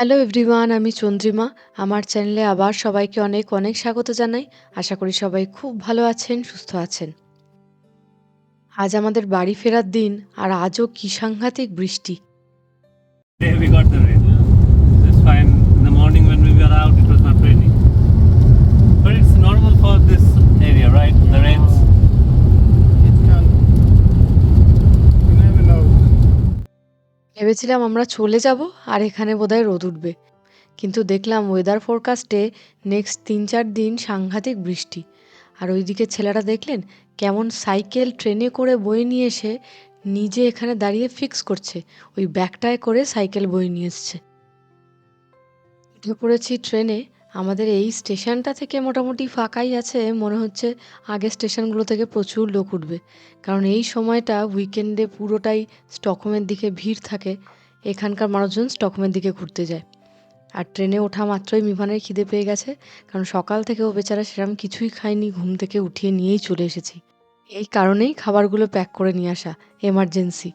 Hello everyone আমি চন্দ্রিমা। আমার চ্যানেলে আবার সবাইকে অনেক অনেক স্বাগত জানাই। আশা করি সবাই খুব ভালো আছেন, সুস্থ আছেন। আজ আমাদের বাড়ি ফেরার দিন, আর আজও কি সাংঘাতিক বৃষ্টি। ভেবেছিলাম আমরা চলে যাব আর এখানে বোধহয় রোদ উঠবে। কিন্তু দেখলাম ওয়েদার ফোরকাস্টে নেক্সট তিন চার দিন সাংঘাতিক বৃষ্টি। আর ওইদিকে ছেলেরা দেখলেন কেমন সাইকেল ট্রেনে করে বয়ে নিয়ে এসে নিজে এখানে দাঁড়িয়ে ফিক্স করছে। ওই ব্যাগটায় করে সাইকেল বয়ে নিয়ে এসছে। উঠে পড়েছি ট্রেনে আমাদের এই স্টেশনটা থেকে মোটামুটি ফাঁকাই আছে, মনে হচ্ছে আগের স্টেশনগুলো থেকে প্রচুর লোক উঠবে। কারণ এই সময়টা উইকেন্ডে পুরোটাই স্টকহোমের দিকে ভিড় থাকে, এখানকার মানুষজন স্টকহোমের দিকে ঘুরতে যায়। আর ট্রেনে ওঠা মাত্রই মিভানের খিদে পেয়ে গেছে, কারণ সকাল থেকে ও বেচারা সেরকম কিছুই খায়নি, ঘুম থেকে উঠিয়ে নিয়েই চলে এসেছি। এই কারণেই খাবারগুলো প্যাক করে নিয়ে আসা, এমার্জেন্সি।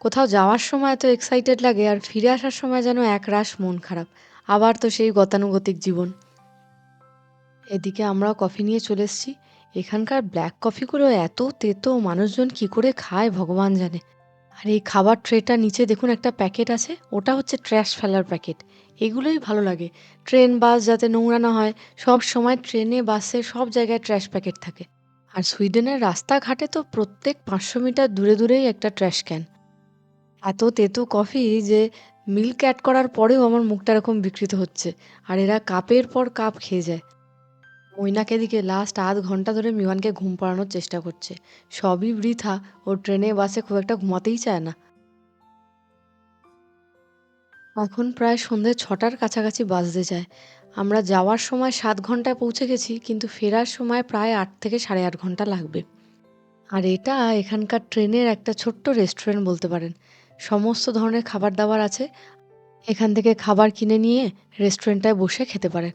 কোথাও যাওয়ার সময় এত এক্সাইটেড লাগে, আর ফিরে আসার সময় যেন একরাশ মন খারাপ। আবার তো সেই গতানুগতিক জীবন। এদিকে আমরা কফি নিয়ে চলে এসেছি। এখানকার ব্ল্যাক কফিগুলো এত তেতো, মানুষজন কি করে খায় ভগবান জানে। আর এই খাবার ট্রেটা নিচে দেখুন একটা প্যাকেট আছে, ওটা হচ্ছে ট্র্যাশ ফেলার প্যাকেট। এগুলোই ভালো লাগে। ট্রেন, বাস যাতে নোংরা না হয়, সব সময় ট্রেনে, বাসে সব জায়গায় ট্র্যাশ প্যাকেট থাকে। আর সুইডেনের রাস্তাঘাটে তো প্রত্যেক পাঁচশো মিটার দূরে দূরেই একটা ট্র্যাশ ক্যান। এত তেতো কফি যে মিল্ক অ্যাড করার পরেও আমার মুখটা এরকম বিকৃত হচ্ছে। আর এরা কাপের পর কাপ খেয়ে যায়। মৈনাকে দিকে লাস্ট আধ ঘণ্টা ধরে মিওয়ানকে ঘুম পাড়ানোর চেষ্টা করছে। সবই বৃথা, ও ট্রেনে, বাসে খুব একটা ঘুমাতেই চায় না। এখন প্রায় সন্ধে ছটার কাছাকাছি বাজতে যায়। আমরা যাওয়ার সময় সাত ঘন্টায় পৌঁছে গেছি, কিন্তু ফেরার সময় প্রায় আট থেকে সাড়ে আট ঘণ্টা লাগবে। আর এটা এখানকার ট্রেনের একটা ছোট্ট রেস্টুরেন্ট বলতে পারেন। সমস্ত ধরনের খাবার দাবার আছে। এখান থেকে খাবার কিনে নিয়ে রেস্টুরেন্টটায় বসে খেতে পারে।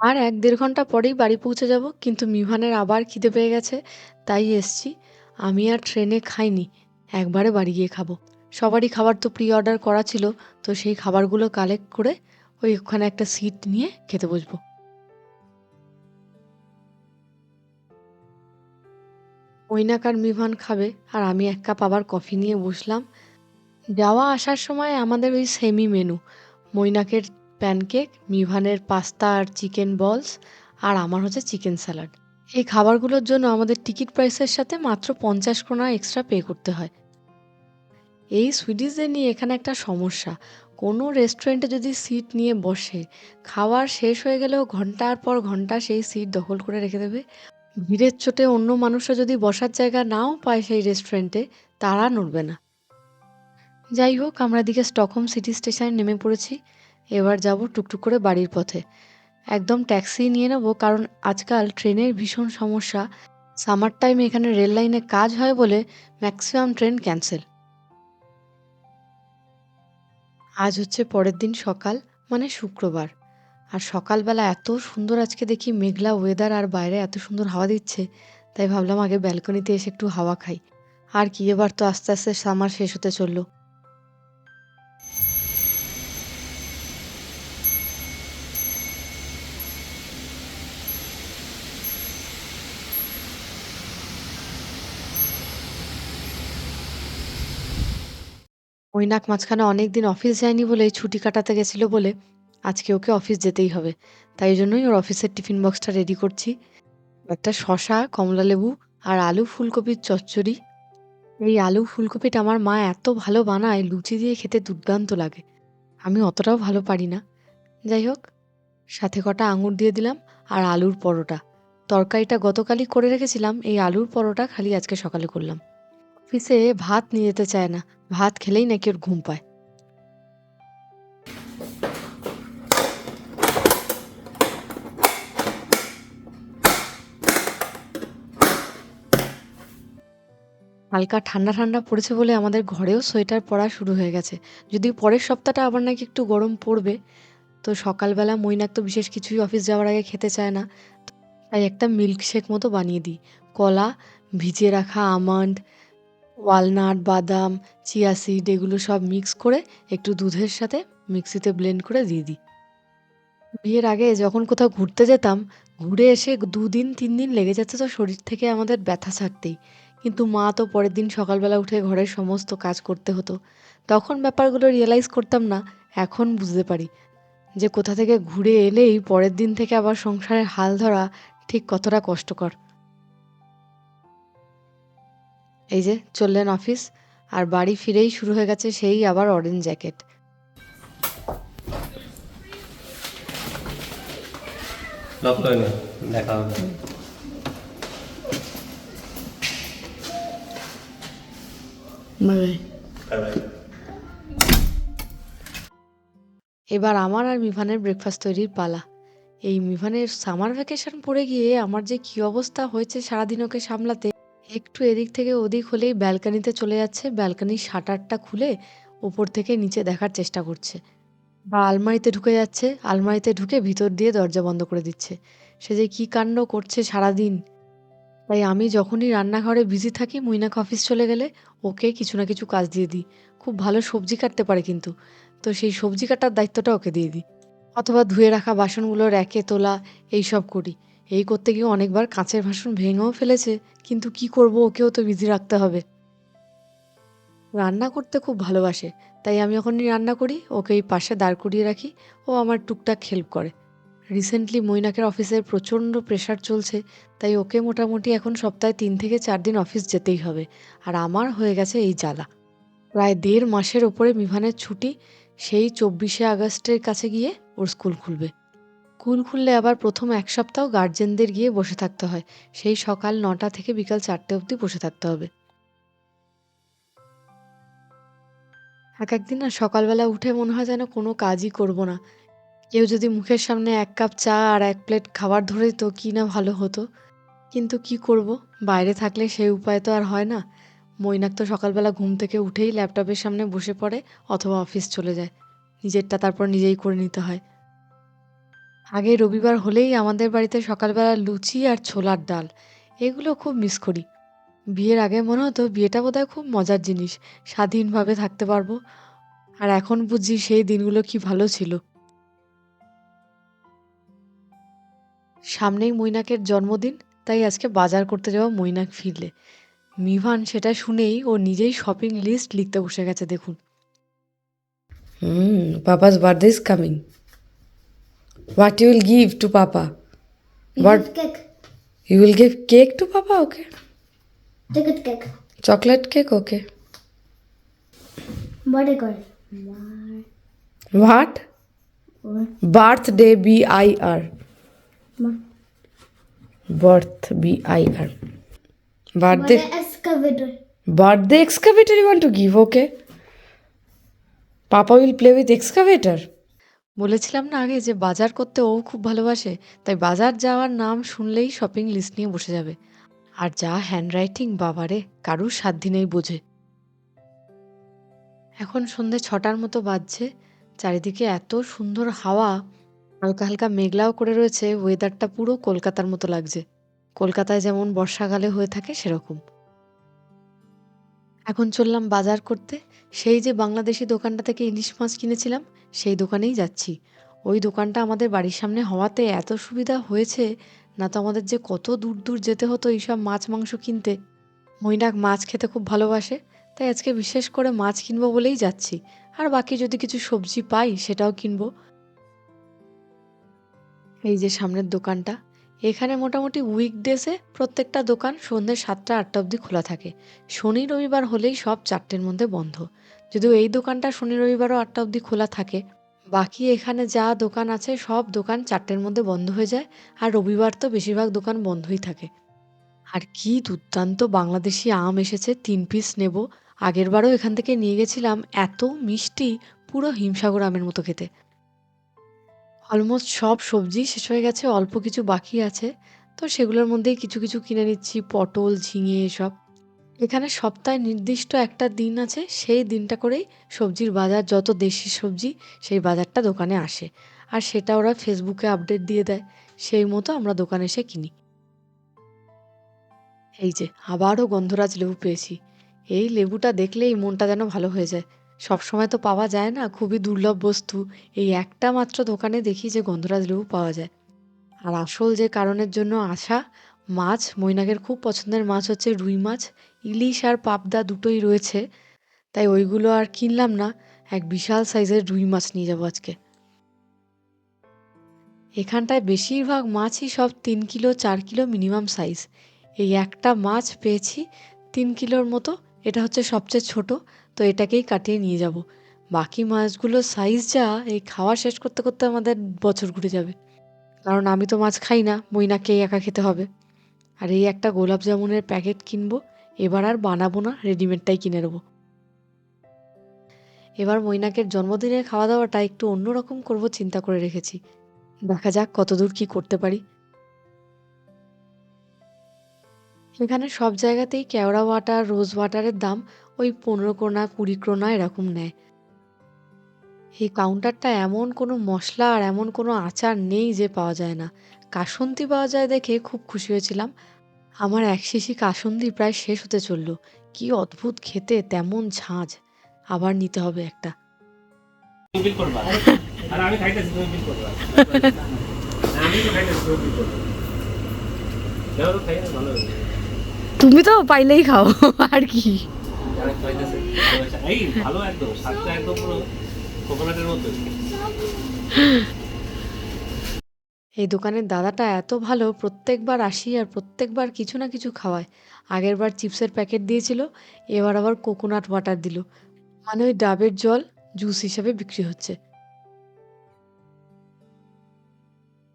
আর এক দেড় ঘণ্টা পরেই বাড়ি পৌঁছে যাব, কিন্তু মিভানের আবার খিদে পেয়ে গেছে, তাই এসছি। আমি আর ট্রেনে খাইনি, একবারে বাড়ি গিয়ে খাব। সবারই খাবার তো প্রি অর্ডার করা ছিল, তো সেই খাবারগুলো কালেক্ট করে ওই ওখানে একটা সিট নিয়ে খেতে বসবো। আর মিভান খাবে, আর আমি এক কাপ আবার কফি নিয়ে বসলাম। যাওয়া আসার সময় আমাদের ওই সেমি মেনু মৈনাকের প্যানকেক মিভানের পাস্তা আর চিকেন বলস আর আমার হচ্ছে চিকেন স্যালাড এই খাবারগুলোর জন্য আমাদের টিকিট প্রাইসের সাথে মাত্র পঞ্চাশ ক্রোনা এক্সট্রা পে করতে হয়। এই সুইডিশদের নিয়ে এখানে একটা সমস্যা। কোনো রেস্টুরেন্টে যদি সিট নিয়ে বসে, খাওয়ার শেষ হয়ে গেলেও ঘণ্টার পর ঘণ্টা সেই সিট দখল করে রেখে দেবে। ভিড়ের চোটে অন্য মানুষরা যদি বসার জায়গা নাও পায় সেই রেস্টুরেন্টে তারা নড়বে না। যাই হোক, আমরা দিকে স্টকহোম সিটি স্টেশনে নেমে পড়েছি। এবার যাব টুকটুক করে বাড়ির পথে। একদম ট্যাক্সি নিয়ে নেব, কারণ আজকাল ট্রেনের ভীষণ সমস্যা। সামার টাইমে এখানে রেল লাইনে কাজ হয় বলে ম্যাক্সিমাম ট্রেন ক্যান্সেল আজ হচ্ছে পরের দিন সকাল মানে শুক্রবার। আর সকালবেলা এত সুন্দর আজকে দেখি মেঘলা ওয়েদার আর বাইরে এত সুন্দর হাওয়া দিচ্ছে, তাই ভাবলাম আগে ব্যালকনিতে এসে একটু হাওয়া খাই। আর কি, এবার তো আস্তে আস্তে সামার শেষ হতে চলল। মৈনাক মাঝখানে অনেক দিন অফিস যায়নি বলে, ছুটি কাটাতে গেছিল বলে আজকে ওকে অফিস যেতেই হবে। তাই জন্যই ওর অফিসের টিফিন বক্সটা রেডি করছি। একটা শশা কমলা লেবু আর আলু ফুলকপির চচ্চড়ি। এই আলু ফুলকপিটা আমার মা এত ভালো বানায়, লুচি দিয়ে খেতে দুর্দান্ত লাগে। আমি অতটাও ভালো পারি না। যাই হোক, সাথে কটা আঙুর দিয়ে দিলাম আর আলুর পরোটা। তরকারিটা গতকালই করে রেখেছিলাম, এই আলুর পরোটা খালি আজকে সকালে করলাম। অফিসে ভাত নিয়ে যেতে চায় না। ভাত খেলেই নাকি ওর ঘুম পায়। হালকা ঠান্ডা ঠান্ডা পড়েছে বলে আমাদের ঘরেও সোয়েটার পরা শুরু হয়ে গেছে। যদিও পরের সপ্তাহটা আবার নাকি একটু গরম পড়বে, তো সকালবেলা মৈনাক তো বিশেষ কিছুই অফিস যাওয়ার আগে খেতে চায় না। তাই একটা মিল্কশেক মতো বানিয়ে দিই। কলা, ভিজিয়ে রাখা আমন্ড, ওয়ালনাট, বাদাম, চিয়া সিড এগুলো সব মিক্স করে একটু দুধের সাথে মিক্সিতে ব্লেন্ড করে দিয়ে দিই। বিয়ের আগে যখন কোথাও ঘুরতে যেতাম, ঘুরে এসে দুদিন তিন দিন লেগে যেত তো শরীর থেকে আমাদের ব্যথা থাকতেই কিন্তু মা তো পরের দিন সকালবেলা উঠে ঘরের সমস্ত কাজ করতে হতো। তখন ব্যাপারগুলো রিয়েলাইজ করতাম না, এখন বুঝতে পারি যে কোথা থেকে ঘুরে এলেই পরের দিন থেকে আবার সংসারের হাল ধরা ঠিক কতটা কষ্টকর। এই যে চললেন অফিস আর বাড়ি ফিরেই শুরু হয়ে গেছে সেই আবার অরেঞ্জ জ্যাকেট লক করে দেখা এবার আমার আর মিভানের ব্রেকফাস্ট তৈরির পালা। এই মিভানের সামার ভ্যাকেশন পড়ে গিয়ে আমার যে কি অবস্থা হয়েছে সারাদিন ওকে সামলাতে, একটু এদিক থেকে ওদিক হলেই ব্যালকানিতে চলে যাচ্ছে, ব্যালকানির শাটারটা খুলে ওপর থেকে নিচে দেখার চেষ্টা করছে। বা আলমারিতে ঢুকে যাচ্ছে, আলমারিতে ঢুকে ভিতর দিয়ে দরজা বন্ধ করে দিচ্ছে। সে যে কি কাণ্ড করছে সারাদিন। তাই আমি যখনই রান্নাঘরে বিজি থাকি, মুইনাক অফিস চলে গেলে ওকে কিছু না কিছু কাজ দিয়ে দিই। খুব ভালো সবজি কাটতে পারে কিন্তু। তো সেই সবজি কাটার দায়িত্বটা ওকে দিয়ে দিই। অথবা ধুয়ে রাখা বাসনগুলো র্যাকে তোলা এই সব করি। এই করতে গিয়ে অনেকবার কাঁচের বাসন ভেঙেও ফেলেছে, কিন্তু কি করব ওকেও তো বিজি রাখতে হবে। রান্না করতে খুব ভালোবাসে, তাই আমি যখনই রান্না করি ওকে এই পাশে দাঁড় করিয়ে রাখি, ও আমার টুকটাক হেল্প করে। রিসেন্টলি মৈনাকের অফিসের প্রচণ্ড প্রেশার চলছে, তাই ওকে মোটামুটি এখন সপ্তাহে তিন থেকে চার দিন অফিস যেতেই হবে, আর আমার হয়ে গেছে এই জ্বালা। প্রায় দেড় মাসের ওপরে মিভানের ছুটি, সেই চব্বিশে আগস্টের কাছে গিয়ে ওর স্কুল খুলবে। স্কুল খুললে আবার প্রথম এক সপ্তাহ গার্জেনদের গিয়ে বসে থাকতে হয়, সেই সকাল নটা থেকে বিকাল চারটে অবধি বসে থাকতে হবে। এক একদিন না সকালবেলা উঠে মনে হয় যেন কোনো কাজই করব না কেউ যদি মুখের সামনে এক কাপ চা আর এক প্লেট খাবার ধরে তো কি না ভালো হতো? কিন্তু কি করব? বাইরে থাকলে সেই উপায় তো আর হয় না। মৈনাক তো সকালবেলা ঘুম থেকে উঠেই ল্যাপটপের সামনে বসে পড়ে অথবা অফিস চলে যায়। নিজেরটা তারপর নিজেই করে নিতে হয়। আগে রবিবার হলেই আমাদের বাড়িতে সকালবেলা লুচি আর ছোলার ডাল। এগুলো খুব মিস করি। বিয়ের আগে মনে হতো বিয়েটা বোধহয় খুব মজার জিনিস। স্বাধীনভাবে থাকতে পারব। আর এখন বুঝি সেই দিনগুলো কি ভালো ছিল। সামনেই মৈনাকের জন্মদিন তাই আজকে বাজার করতে যাওয়া মৈনাক ফিরলে। মিভান সেটা শুনেই ও নিজেই শপিং লিস্ট লিখতে বসে গেছে দেখুন। হুম papa's birthday is coming what you will give to papa what you will give cake to papa okay cake chocolate cake okay birthday কর what birthday B I R R. What Birthday a excavator. birthday excavator you want to give? Okay. Papa will play with excavator. বলেছিলাম না আগে যে বাজার করতে ও খুব ভালোবাসে তাই বাজার যাওয়ার নাম শুনলেই শপিং লিস্ট নিয়ে বসে যাবে আর যা হ্যান্ডরাইটিং বাবারে কারুর সাত দিনেই বোঝে এখন সন্ধে ছটার মতো বাজছে চারিদিকে এত সুন্দর হাওয়া হালকা হালকা মেঘলাও করে রয়েছে ওয়েদারটা পুরো কলকাতার মতো লাগছে। কলকাতায় যেমন বর্ষাকালে হয়ে থাকে সেরকম। এখন চললাম বাজার করতে। সেই যে বাংলাদেশি দোকানটা থেকে ইলিশ মাছ কিনেছিলাম, সেই দোকানেই যাচ্ছি। ওই দোকানটা আমাদের বাড়ির সামনে হওয়াতে এত সুবিধা হয়েছে, না তো আমাদের যে কত দূর দূর যেতে হতো এইসব মাছ মাংস কিনতে। মৈনাক মাছ খেতে খুব ভালোবাসে, তাই আজকে বিশেষ করে মাছ কিনবো বলেই যাচ্ছি। আর বাকি যদি কিছু সবজি পাই সেটাও কিনবো। এই যে সামনের দোকানটা, এখানে মোটামুটি উইকডেসে প্রত্যেকটা দোকান সন্ধ্যে সাতটা, আটটা অবধি খোলা থাকে। শনি, রবিবার হলেই সব চারটের মধ্যে বন্ধ। যদিও এই দোকানটা শনি, রবিবারও আটটা অবধি খোলা থাকে, বাকি এখানে যা দোকান আছে সব দোকান চারটের মধ্যে বন্ধ হয়ে যায়, আর রবিবার তো বেশিরভাগ দোকান বন্ধই থাকে। আর কি দুর্দান্ত বাংলাদেশি আম এসেছে, তিন পিস নেব। আগেরবারও এখান থেকে নিয়ে গেছিলাম, এত মিষ্টি, পুরো হিমসাগর আমের মতো খেতে। অলমোস্ট সব সবজি শেষ হয়ে গেছে, অল্প কিছু বাকি আছে। তো সেগুলোর মধ্যেই কিছু কিছু কিনে নিচ্ছি, পটল, ঝিঙে এসব। এখানে সপ্তাহে নির্দিষ্ট একটা দিন আছে, সেই দিনটা করেই সবজির বাজার, যত দেশি সবজি, সেই বাজারটা দোকানে আসে। আর সেটা ওরা ফেসবুকে আপডেট দিয়ে দেয়, সেই মতো আমরা দোকানে এসে কিনি। এই যে, আবারও গন্ধরাজ লেবু পেয়েছি। এই লেবুটা দেখলেই মনটা যেন ভালো হয়ে যায়। সব সময় তো পাওয়া যায় না, খুবই দুর্লভ বস্তু। এই একটা মাত্র দোকানে দেখি যে গন্ধরাজ লেবু পাওয়া যায়। আর আসল যে কারণের জন্য আসা মাছ, মৈনাকের খুব পছন্দের মাছ হচ্ছে রুই মাছ। ইলিশ আর পাবদা দুটোই রয়েছে, তাই ওইগুলো আর কিনলাম না। এক বিশাল সাইজের রুই মাছ নিয়ে যাব আজকে। এখানটায় বেশিরভাগ মাছই সব তিন কিলো, চার কিলো মিনিমাম সাইজ। এই একটা মাছ পেয়েছি তিন কিলোর মতো। এটা হচ্ছে সবচেয়ে ছোট, তো এটাকেই কাটিয়ে নিয়ে যাব। বাকি মাছগুলোর সাইজ যা, এই খাওয়া শেষ করতে করতে আমাদের বছর ঘুরে যাবে। কারণ আমি তো মাছ খাই না মইনাকেই একা খেতে হবে। আর এই একটা গোলাপ জামুনের প্যাকেট কিনবো, এবার আর বানাবো না রেডিমেডটাই কিনে নেব। এবার মৈনাকের জন্মদিনের খাওয়া দাওয়াটা একটু অন্যরকম করব চিন্তা করে রেখেছি। দেখা যাক কতদূর কি করতে পারি। এখানে সব জায়গাতেই কেওড়া ওয়াটার, রোজ ওয়াটারের দাম ওই পনেরো ক্রোনা, কুড়ি ক্রোনা এরকম নেয়। এই কাউন্টারটা এমন কোনো মশলা আর এমন কোনো আচার নেই যে পাওয়া যায় না। কাসন্দি পাওয়া যায় দেখে খুব খুশি হয়েছিলাম। আমার এক শিশি কাসন্দি প্রায় শেষ হতে চলল। কি অদ্ভুত খেতে, তেমন ঝাঁঝ আবার নিতে হবে একটা। আমি তুমি তো পাইলেই খাও আর কি। যারা খাইতেছে, ভালোবাসা। এই ভালো একদম স্বাদটা একদম পুরো কোকোনাটের মতো। এই দোকানের দাদাটা এত ভালো প্রত্যেকবার আসি আর প্রত্যেকবার কিছু না কিছু খাওয়ায়। আগের বার চিপসের প্যাকেট দিয়েছিল এবার আবার কোকোনাট ওয়াটার দিল। মানে ওই ডাবের জল জুস হিসাবে বিক্রি হচ্ছে।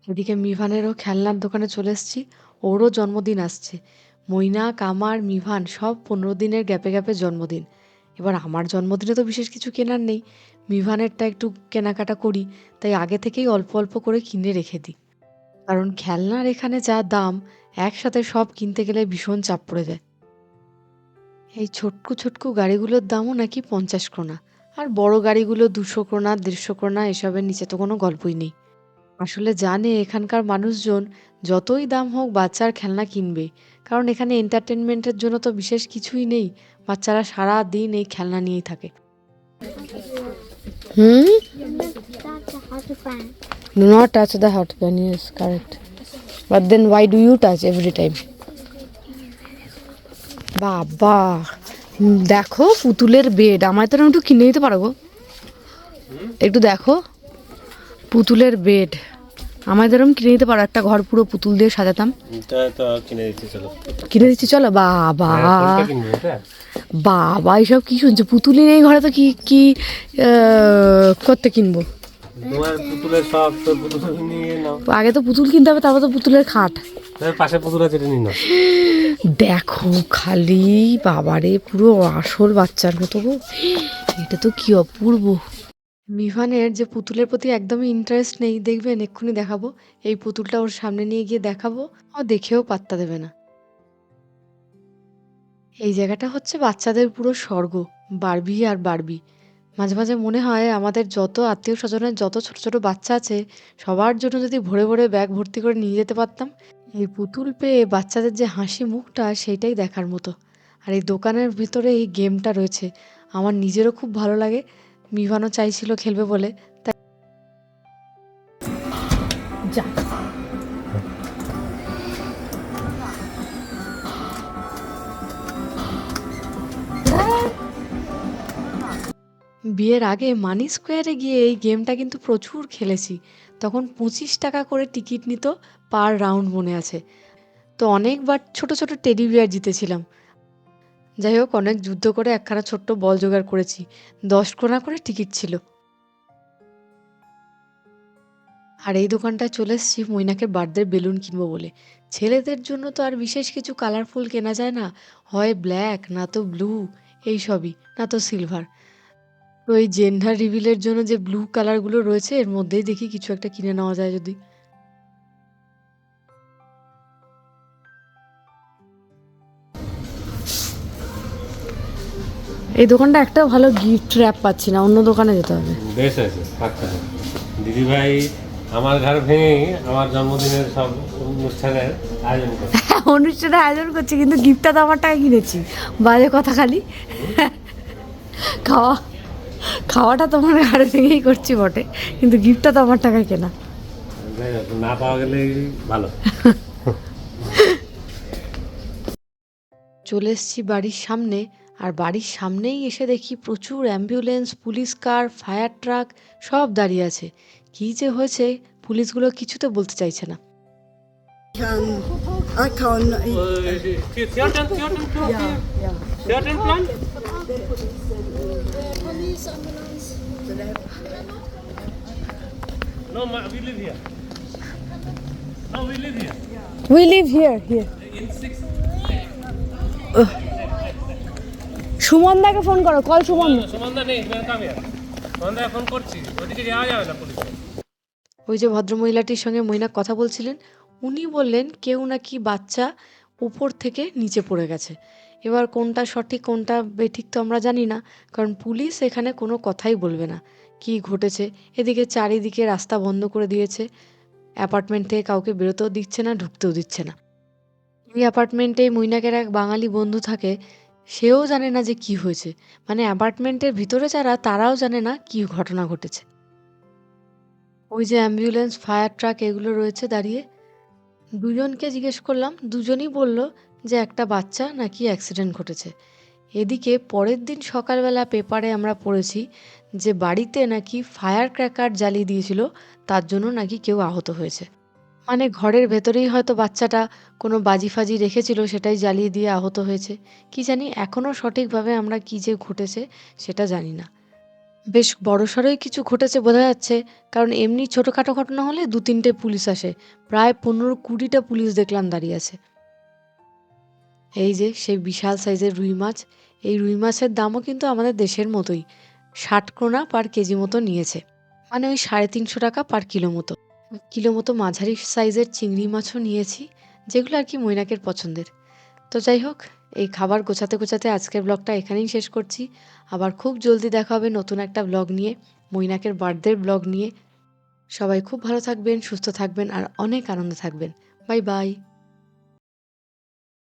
এদিকে মিভানেরও খেলনার দোকানে চলে এসেছি ওরও জন্মদিন আসছে। মৈনা, কামার, মিভান সব পনেরো দিনের গ্যাপে গ্যাপে জন্মদিন। এবার আমার জন্মদিনে তো বিশেষ কিছু কেনার নেই। মিভানেরটা একটু কেনাকাটা করি, তাই আগে থেকেই অল্প অল্প করে কিনে রেখে দিই। কারণ খেলনার এখানে যা দাম, একসাথে সব কিনতে গেলে ভীষণ চাপ পড়ে যায়। এই ছোটকু ছোটকু গাড়িগুলোর দামও নাকি পঞ্চাশ ক্রোনা। আর বড় গাড়িগুলো দুশো ক্রোনা, দেড়শো ক্রোনা, এসবের নিচে তো কোনো গল্পই নেই। আসলে জানে এখানকার মানুষজন, যতই দাম হোক বাচ্চার খেলনা কিনবে। কারণ এখানে এন্টারটেনমেন্টের জন্য তো বিশেষ কিছুই নেই। বাচ্চারা সারা দিন এই খেলনা নিয়েই থাকে। হুম. Do not touch the hot pan, yes, correct. But then why do you touch every time? বাবা দেখো পুতুলের বেড আমায় তো একটু কিনে নিতে পারো গো। একটু দেখো। পুতুলের বেড এরকম কিনে দিতে পারো একটা ঘর পুরো পুতুল দিয়ে সাজাতাম। কিনে দিচ্ছি চলো। কিনে দিচ্ছি চলো বাবা। এটা? বাবা এইসব কি শুনছো? পুতুলি নেই ঘরে তো কি কি করতে কিনবো? পুতুলের আগে তো পুতুল কিনতে হবে তারপর তো পুতুলের খাট। পাশে পুতুল আছে দেখো খালি বাবারে পুরো আসল বাচ্চার মতো গো। এটা তো কি অপূর্ব। মিভানের যে পুতুলের প্রতি একদমই ইন্টারেস্ট নেই, দেখবেন এক্ষুনি দেখাবো। এই পুতুলটা ওর সামনে নিয়ে গিয়ে দেখাবো। ও দেখেও পাত্তা দেবে না। এই জায়গাটা হচ্ছে বাচ্চাদের পুরো স্বর্গ, বারবি আর বারবি। মাঝে মাঝে মনে হয় আমাদের যত আত্মীয় স্বজনের যত ছোট ছোট বাচ্চা আছে, সবার জন্য যদি ভরে ভরে ব্যাগ ভর্তি করে নিয়ে যেতে পারতাম, এই পুতুল পেয়ে বাচ্চাদের যে হাসি মুখটা সেইটাই দেখার মতো। আর এই দোকানের ভিতরে এই গেমটা রয়েছে, আমার নিজেরও খুব ভালো লাগে। মিভানও চাইছিল খেলবে বলে, তাই বিয়ের আগে মানি স্কোয়ারে গিয়ে এই গেমটা কিন্তু প্রচুর খেলেছি। তখন পঁচিশ টাকা করে টিকিট নিত পার রাউন্ড মনে আছে। তো অনেকবার ছোট ছোট টেডি বিয়ার জিতেছিলাম। যাই হোক, অনেক যুদ্ধ করে একখানা ছোট্ট বল জোগাড় করেছি। দশ কোনা করে টিকিট ছিল। আর এই দোকানটায় চলে এসেছি মৈনাকের বার্থডে বেলুন কিনবো বলে। ছেলেদের জন্য তো আর বিশেষ কিছু কালারফুল কেনা যায় না। হয় ব্ল্যাক, না তো ব্লু, এই সবই, না তো সিলভার। তো এই জেন্ডার রিভিলের জন্য যে ব্লু কালারগুলো রয়েছে, এর মধ্যেই দেখি কিছু একটা কিনে নেওয়া যায় যদি। এই দোকানটা একটা ভালো গিফট র্যাপ পাচ্ছি না অন্য দোকানে যেতে হবে। বেশ আছে পাক্কা দিদি ভাই আমার ঘর ভেঙেই আমার জন্মদিনের সব অনুষ্ঠানের আয়োজন করে অনুষ্ঠানে আয়োজন করছি কিন্তু গিফটটা তো আমার টাকা কিনেছি। বাজে কথা খালি। খাওয়া খাওয়াটা তোমার ঘরে থেকেই করছি বটে কিন্তু গিফটটা তো আমার টাকায় কেনা। না পাওয়া গেলে ভালো। চলে এসেছি বাড়ির সামনে। আর বাড়ির সামনেই এসে দেখি প্রচুর ambulance police car fire truck সব দাঁড়িয়ে আছে। কী যে হয়েছে পুলিশগুলো কিছুতে বলতে চাইছে না। Can I can No, we live here. We live here. We live here here সুমনদাকে phone করো কল সুমন। সুমন্দা নেই সুমন্দা ফোন করছি ওদিকে যাওয়া যাবে না পুলিশ। ওই যে ভদ্রমহিলাটির সঙ্গে মৈনাক কথা বলছিলেন উনি বললেন কেউ নাকি বাচ্চা উপর থেকে নিচে পড়ে গেছে। এবার কোনটা সঠিক কোনটা বেঠিক তো আমরা জানি না কারণ পুলিশ এখানে কোনো কথাই বলবে না। কি ঘটেছে? এদিকে চারিদিকে রাস্তা বন্ধ করে দিয়েছে। অ্যাপার্টমেন্ট থেকে কাউকে বেরোতেও দিচ্ছে না ঢুকতেও দিচ্ছে না। এই অ্যাপার্টমেন্টে মৈনাকের এক বাঙালি বন্ধু থাকে সেও জানে না যে কি হয়েছে। মানে অ্যাপার্টমেন্টের ভিতরে যারা, তারাও জানে না কি ঘটনা ঘটেছে। ওই যে অ্যাম্বুলেন্স, ফায়ার ট্রাক এগুলো রয়েছে দাঁড়িয়ে। দুজনকে জিজ্ঞেস করলাম, দুজনই বলল যে একটা বাচ্চা নাকি অ্যাক্সিডেন্ট ঘটেছে। এদিকে পরের দিন সকালবেলা পেপারে আমরা পড়েছি যে বাড়িতে নাকি ফায়ার ক্র্যাকার জ্বালিয়ে দিয়েছিল, তার জন্য নাকি কেউ আহত হয়েছে। মানে ঘরের ভেতরেই হয়তো বাচ্চাটা কোনো বাজি ফাজি রেখেছিল, সেটাই জ্বালিয়ে দিয়ে আহত হয়েছে। কি জানি এখনও সঠিকভাবে আমরা কী যে ঘটেছে, সেটা জানি না। বেশ বড়সড়ই কিছু ঘটেছে বোঝা যাচ্ছে, কারণ এমনি ছোটোখাটো ঘটনা হলে দু তিনটে পুলিশ আসে। প্রায় পনেরো কুড়িটা পুলিশ দেখলাম দাঁড়িয়ে আছে। এই যে, সেই বিশাল সাইজের রুই মাছ। এই রুই মাছের দামও কিন্তু আমাদের দেশের মতোই। ষাট ক্রোনা পার কেজি মতো নিয়েছে। মানে ওই সাড়ে তিনশো টাকা পার কিলো মতো। কিলো মতো মাঝারি সাইজের চিংড়ি মাছও নিয়েছি, যেগুলো আর কি মৈনাকের পছন্দের। তো যাই হোক, এই খাবার গোছাতে গোছাতে আজকের ব্লগটা এখানেই শেষ করছি। আবার খুব জলদি দেখা হবে নতুন একটা ব্লগ নিয়ে, মৈনাকের বার্থডের ব্লগ নিয়ে। সবাই খুব ভালো থাকবেন, সুস্থ থাকবেন, আর অনেক আনন্দ থাকবেন। Bye bye.